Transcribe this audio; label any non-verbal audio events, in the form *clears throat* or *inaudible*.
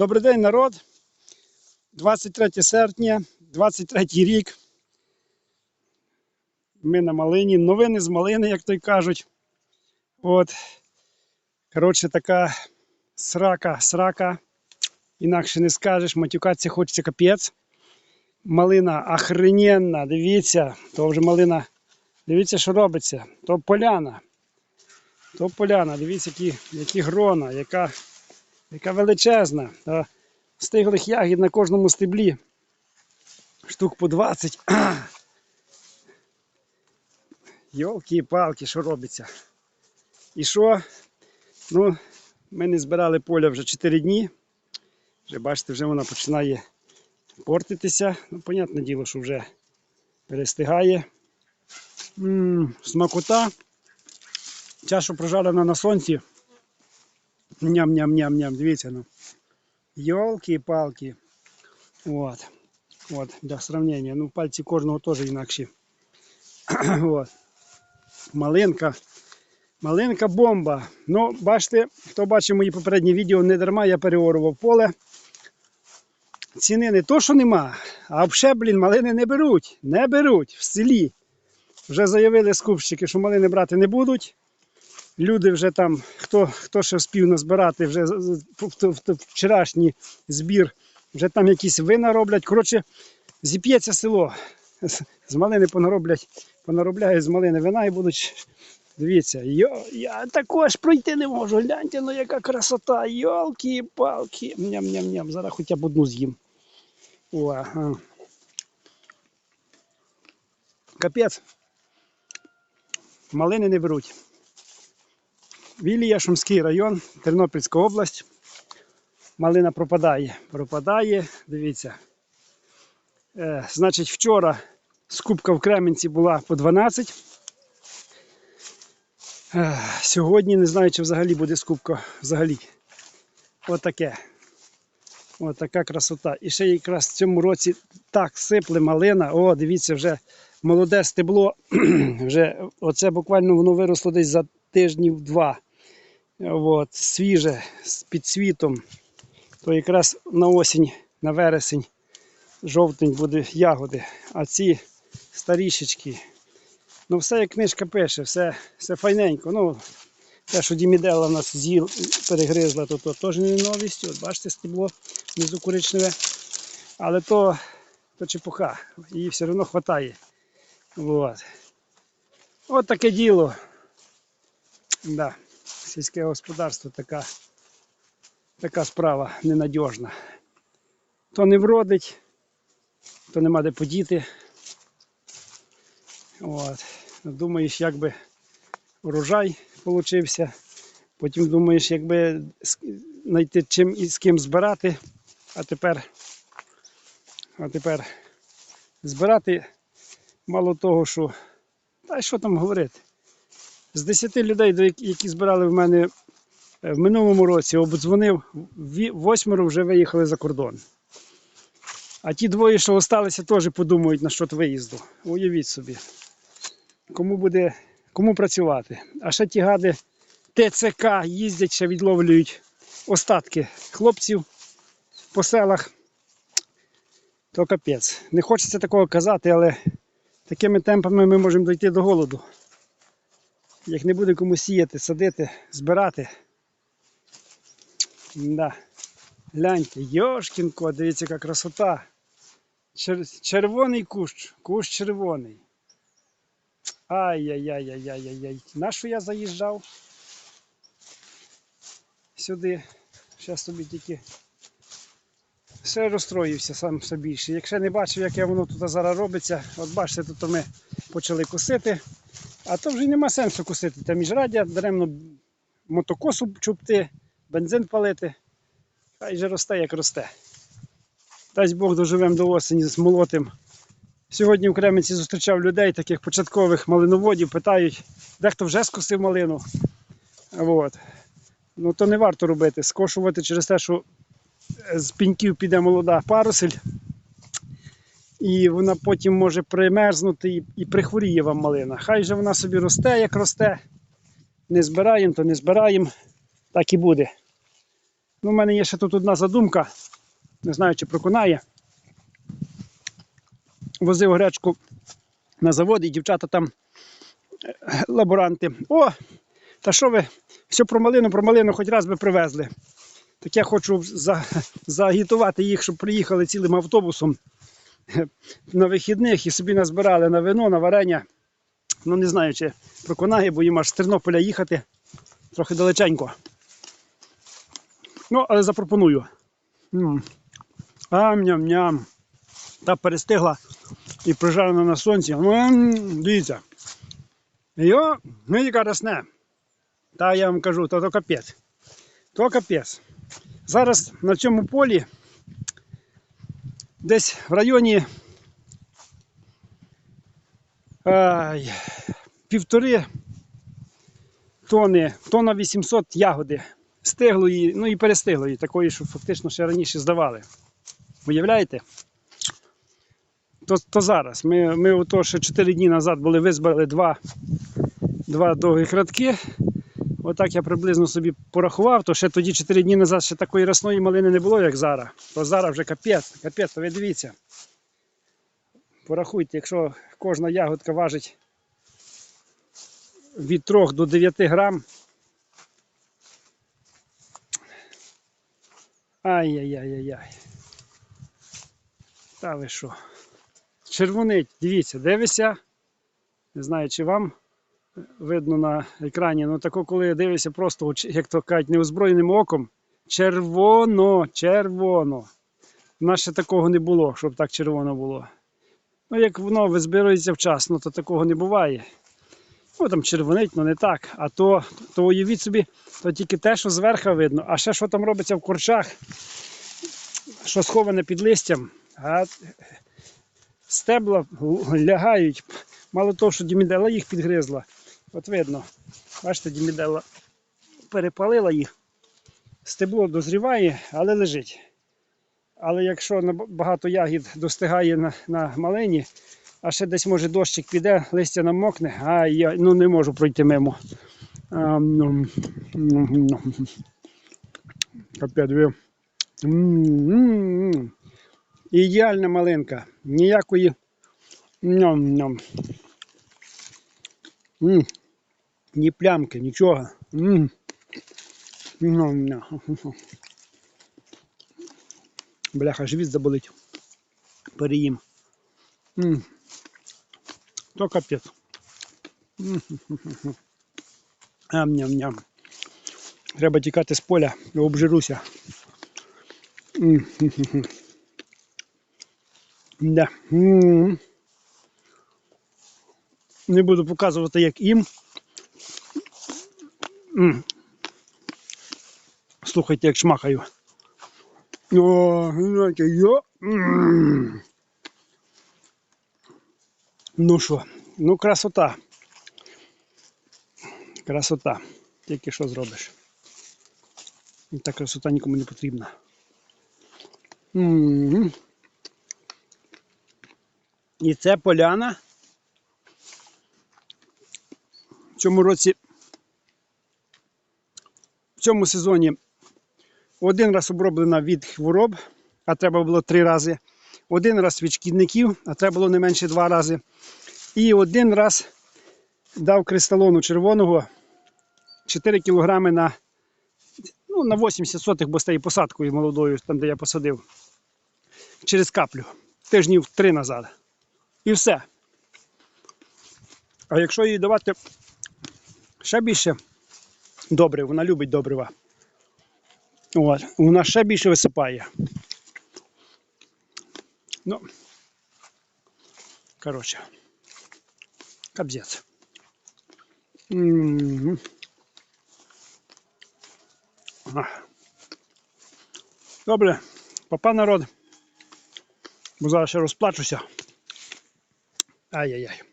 Добрий день, народ. 23 серпня, 23 рік. Ми на малині. Новини з малини, як то й кажуть. От. Коротше, така срака, срака. Інакше не скажеш, матюкатися хочеться капець. Малина охрененна, дивіться, то вже малина. Дивіться, що робиться. То поляна. То поляна, дивіться, які, які грона, яка, яка величезна. Стиглих ягід на кожному стеблі. Штук по 20. *clears throat* Йолки-палки, що робиться? І що? Ну, ми не збирали поля вже 4 дні. Вже бачите, вже вона починає портитися. Ну, понятне діло, що вже перестигає. М, смакота. Чашу прожарена на сонці. Ням-ням-ням-ням. Дивіться, ну. Йолки-палки. От. От, для сравнення. Ну, пальці кожного теж інакші. От. Малинка. Малинка бомба. Ну, бачите, хто бачив мої попередні відео, не дарма я переорував поле. Ціни не то, що нема, а взагалі, блін, малини не беруть. Не беруть в селі. Вже заявили скупщики, що малини брати не будуть. Люди вже там, хто, хто ще вспів назбирати, вже вчорашній збір, вже там якісь вина роблять. Коротше, зіп'ється село. З- малини понароблять, понаробляють з малини вина і будуть. Дивіться, йо, я також пройти не можу. Гляньте, ну яка красота. Йолки-палки. Ням-ням-ням. Зараз хоча б одну з'їм. Ага. Капець. Малини не беруть. Вілія, Шумський район, Тернопільська область. Малина пропадає. Пропадає, дивіться. Е, значить, вчора скупка в Кременці була по 12. Е, сьогодні не знаю, чи взагалі буде скупка. Взагалі. Отаке. От така красота. І ще якраз в цьому році так сипле малина. О, дивіться, вже молоде стебло. *clears throat* вже оце буквально воно виросло десь за тижнів два. От, свіже, з підсвітом. То якраз на осінь, на вересень, жовтень буде ягоди. А ці старішечки. Ну, все як книжка пише, все, все файненько. Ну, те, що Дімідела в нас з'їл, перегризла, то, то теж не новість. От бачите, стебло внизу коричневе. Але то, то чепуха. Її все одно вистачає. От. От таке діло. Да. Сільське господарство така, така справа ненадіжна. То не вродить, то нема де подіти. От. Думаєш, як би урожай получився. Потім думаєш, якби с- знайти чим і з ким збирати. А тепер, а тепер збирати мало того, що. Та й що там говорити? З 10 людей, які збирали в мене е, в минулому році, обдзвонив, восьмеро вже виїхали за кордон. А ті двоє, що залишилися, теж подумають насчет виїзду. Уявіть собі. Кому буде, кому працювати. А ще ті гади ТЦК їздять, ще відловлюють остатки хлопців по селах. То капець. Не хочеться такого казати, але такими темпами ми можемо дійти до голоду. Як не буде кому сіяти, садити, збирати. Да. Гляньте, Йошкінко, дивіться, яка красота. Чер- червоний кущ, кущ червоний. Ай-яй-яй-яй-яй-яй-яй. На що я заїжджав? Сюди. Зараз собі тільки. Ще розстроївся сам все більше. Якщо не бачив, яке воно тут зараз робиться, от бачите, тут ми почали косити. А то вже нема сенсу косити. Там міжрадя, даремно мотокосу чупти, бензин палити. Хай же росте, як росте. Дасть Бог доживемо до осені з молотим. Сьогодні в Кременці зустрічав людей, таких початкових малиноводів, питають, дехто вже скосив малину. От. Ну то не варто робити, скошувати через те, що з пеньків піде молода парусель, і вона потім може примерзнути і, і прихворіє вам малина. Хай же вона собі росте, як росте. Не збираємо, то не збираємо. Так і буде. Ну, у мене є ще тут одна задумка. Не знаю, чи проконає. Возив гречку на завод, і дівчата там е, лаборанти. О, та що ви? Все про малину, про малину хоч раз би привезли. Так я хочу за, заагітувати їх, щоб приїхали цілим автобусом *laughs* на вихідних і собі назбирали на вино, на варення. Ну не знаю, чи проконає, бо їм аж з Тернополя їхати трохи далеченько. Ну, але запропоную. Ам-ням-ням. Та перестигла і прижарена на сонці. Ну, дивіться. Йо, ну яка росне. Та я вам кажу, то, то капець. То капець. Зараз на цьому полі десь в районі ай, півтори тони, тонна 800 ягоди стиглої, ну і перестиглої, такої, що фактично ще раніше здавали. Уявляєте? То, то зараз. Ми, ми ото ще 4 дні назад були, визбирали два, два довгих радки. Отак я приблизно собі порахував, то ще тоді 4 дні назад ще такої росної малини не було, як зараз. То зараз вже капець, капець, то ви дивіться. Порахуйте, якщо кожна ягодка важить від 3 до 9 грам. Ай-яй-яй-яй-яй. Та ви що? Червонить, дивіться, дивися. Не знаю, чи вам видно на екрані. Ну тако, коли я дивлюся просто, як то кажуть, неозброєним оком. Червоно, червоно. У нас ще такого не було, щоб так червоно було. Ну, як воно визбирається вчасно, то такого не буває. Ну там червонить, ну не так. А то, то уявіть собі, то тільки те, що зверху видно, а ще що там робиться в корчах, що сховане під листям, а стебла лягають. Мало того, що дімідела їх підгризла. От видно, бачите, дімідела перепалила їх. Стебло дозріває, але лежить. Але якщо багато ягід достигає на, на малині, а ще десь може дощик піде, листя намокне, а я ну, не можу пройти мимо. Ідеальна малинка. Ніякої. Ням-ням. Ні плямки, нічого. Ням-ням. Бляха, живіт заболить. Переїм. То капець. Ам-ням-ням. Треба тікати з поля, обжируся. Да. Не буду показувати, як їм. Слухайте, як шмахаю. О, знаєте, йо. Ну що, ну красота. Красота. Тільки що зробиш. І та красота нікому не потрібна. І це поляна. В цьому році, в цьому сезоні один раз оброблена від хвороб, а треба було три рази. Один раз від шкідників, а треба було не менше два рази. І один раз дав кристалону червоного 4 кг на, ну, на 80 сотих, бо з посадкою молодою, там де я посадив. Через каплю. Тижнів три назад. І все. А якщо їй давати ще більше добрив, вона любить добрива. От, вона ще більше висипає. Ну, коротше, кабзець. Добре, папа народ. Бо зараз ще розплачуся. Ай-яй-яй.